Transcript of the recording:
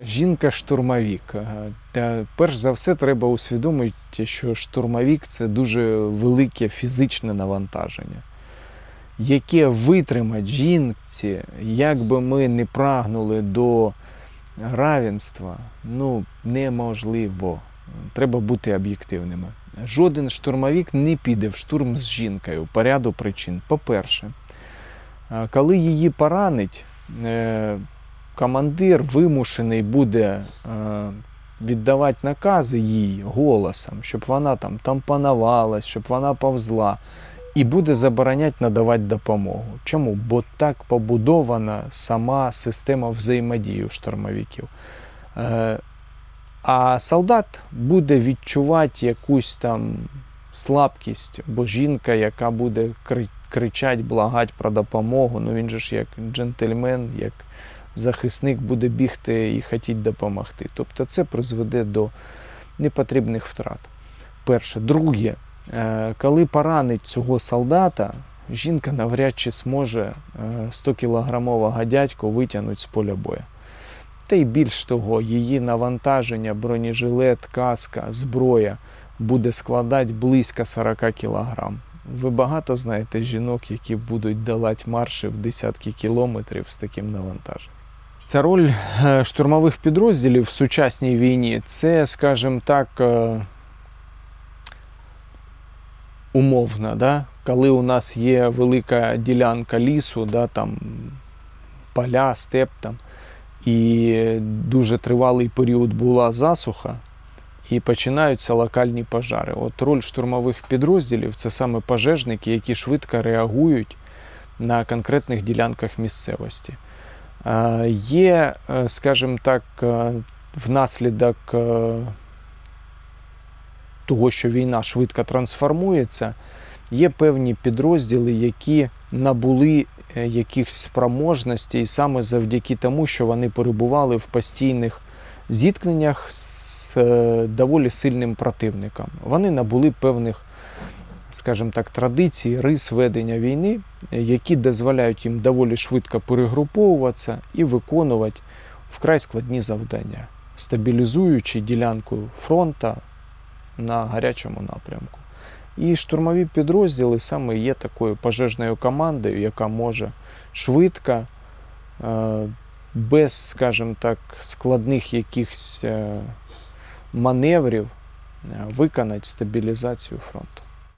Жінка-штурмовік. Е, Та перш за все треба усвідомити, що штурмовік це дуже велике фізичне навантаження, яке витримать жінці, як би ми не прагнули до равенства, ну неможливо. Треба бути об'єктивними. Жоден штурмовік не піде в штурм з жінкою по ряду причин. По-перше, е, коли її поранить, е, командир вимушений буде е, віддавати накази їй голосом, щоб вона там тампонувалась, щоб вона повзла, і буде забороняти надавати допомогу. Чому? Бо так побудована сама система взаємодії у штурмовиків. Е, А солдат буде відчувати якусь там слабкість, бо жінка, яка буде кри- кричать, благать про допомогу, ну він же ж як джентльмен, як захисник буде бігти і хотіть допомогти. Тобто це призведе до непотрібних втрат. Перше. Друге, е, коли поранить цього солдата, жінка навряд чи зможе 100-кілограмового дядьку витягнути з поля бою. Та й більш того, її навантаження, бронежилет, каска, зброя буде складати близько 40 кг. Ви багато знаєте жінок, які будуть долати марші в десятки кілометрів з таким навантаженням. Ця роль е, штурмових підрозділів в сучасній війні це, скажімо так, е, умовна, да? коли у нас є велика ділянка лісу, да, там, поля, степ там, і дуже тривалий період була засуха, і починаються локальні пожари. От роль штурмових підрозділів це саме пожежники, які швидко реагують на конкретних ділянках місцевості. Є, е, скажімо так, е, внаслідок е, того, що війна швидко трансформується, є певні підрозділи, які набули якихось спроможностей саме завдяки тому, що вони перебували в постійних зіткненнях з доволі сильним противником. Вони набули певних, скажімо так, традицій, рис ведення війни, які дозволяють їм доволі швидко перегруповуватися і виконувати вкрай складні завдання, стабілізуючи ділянку фронта на гарячому напрямку. І штурмові підрозділи саме є такою пожежною командою, яка може швидко, е, без, скажімо так, складних якихось е, маневрів е, виконати стабілізацію фронту.